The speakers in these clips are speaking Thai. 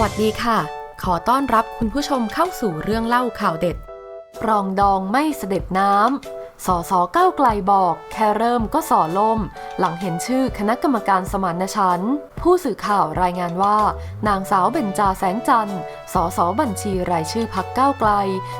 วัสดีค่ะ ขอต้อนรับคุณผู้ชมเข้าสู่เรื่องเล่าข่าวเด็ด ปรองดองไม่เสด็จน้ำ สสก้าวไกลบอก แค่เริ่มก็ส่อล่ม หลังเห็นชื่อคณะกรรมการสมานฉันท์ผู้สื่อข่าวรายงานว่า นางสาวเบญจาแสงจันทร์สสบัญชีรายชื่อพักก้าวไกล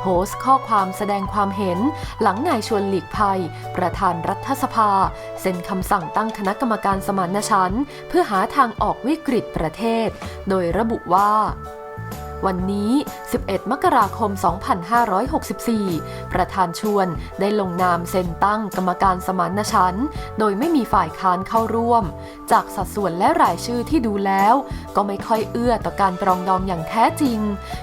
โพสต์ข้อความแสดงความเห็น หลังนายชวนหลีกภัย ประธานรัฐสภา เซ็นคำสั่งตั้งคณะกรรมการสมานฉันท์เพื่อหาทางออกวิกฤตประเทศ โดยระบุว่า วันนี้ 11 มกราคม 2564 ประธานชวนได้ลงนามเซ็นตั้งกรรมการสมานฉันท์โดยไม่มีฝ่ายค้านเข้าร่วม จากสัดส่วนและรายชื่อที่ดูแล้ว ก็ไม่ค่อยเอื้อต่อการปรองดองอย่างแท้จริง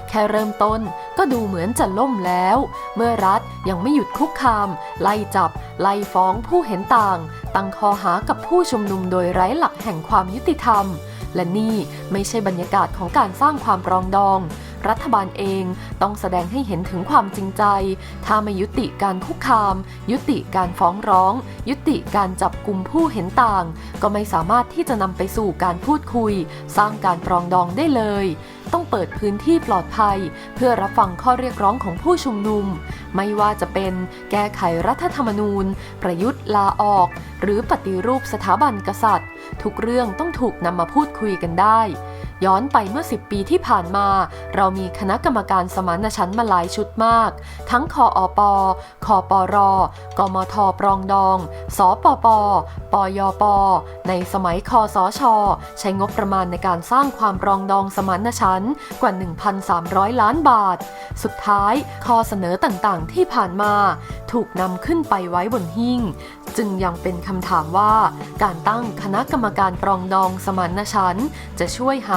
แค่เริ่มต้นก็ดูเหมือนจะล่มแล้ว เมื่อรัฐยังไม่หยุดคุกคาม ไล่จับ ไล่ฟ้องผู้เห็นต่าง ตั้งข้อหากับผู้ชุมนุมโดยไร้หลักแห่งความยุติธรรม และนี่ไม่ใช่บรรยากาศของการสร้างความปรองดอง รัฐบาลเองต้องแสดงให้เห็นถึงความจริงใจ ถ้าไม่ยุติการคุกคาม ยุติการฟ้องร้อง ยุติการจับกลุ่มผู้เห็นต่าง ก็ไม่สามารถที่จะนำไปสู่การพูดคุย สร้างการปรองดองได้เลย ต้องเปิดพื้นที่ปลอดภัย เพื่อรับฟังข้อเรียกร้องของผู้ชุมนุม ไม่ว่าจะเป็นแก้ไขรัฐธรรมนูญ ประยุทธ์ลาออก หรือปฏิรูปสถาบันกษัตริย์ ทุกเรื่องต้องถูกนำมาพูดคุยกันได้ ย้อนไปเมื่อ 10 ปีที่ผ่านมา เรามีคณะกรรมการสมานฉันท์มาหลายชุดมาก ทั้งคออปคอปร กมทปรองดอง สปป ปยป ในสมัยคอสช ใช้งบประมาณในการสร้างความปรองดองสมานฉันท์กว่า 1,300 ล้านบาท สุดท้ายข้อเสนอต่างๆ ที่ผ่านมา ถูกนำขึ้นไปไว้บนหิ้งจึงยังเป็นคำถามว่า การตั้งคณะกรรมการปรองดองสมานฉันท์จะช่วยหา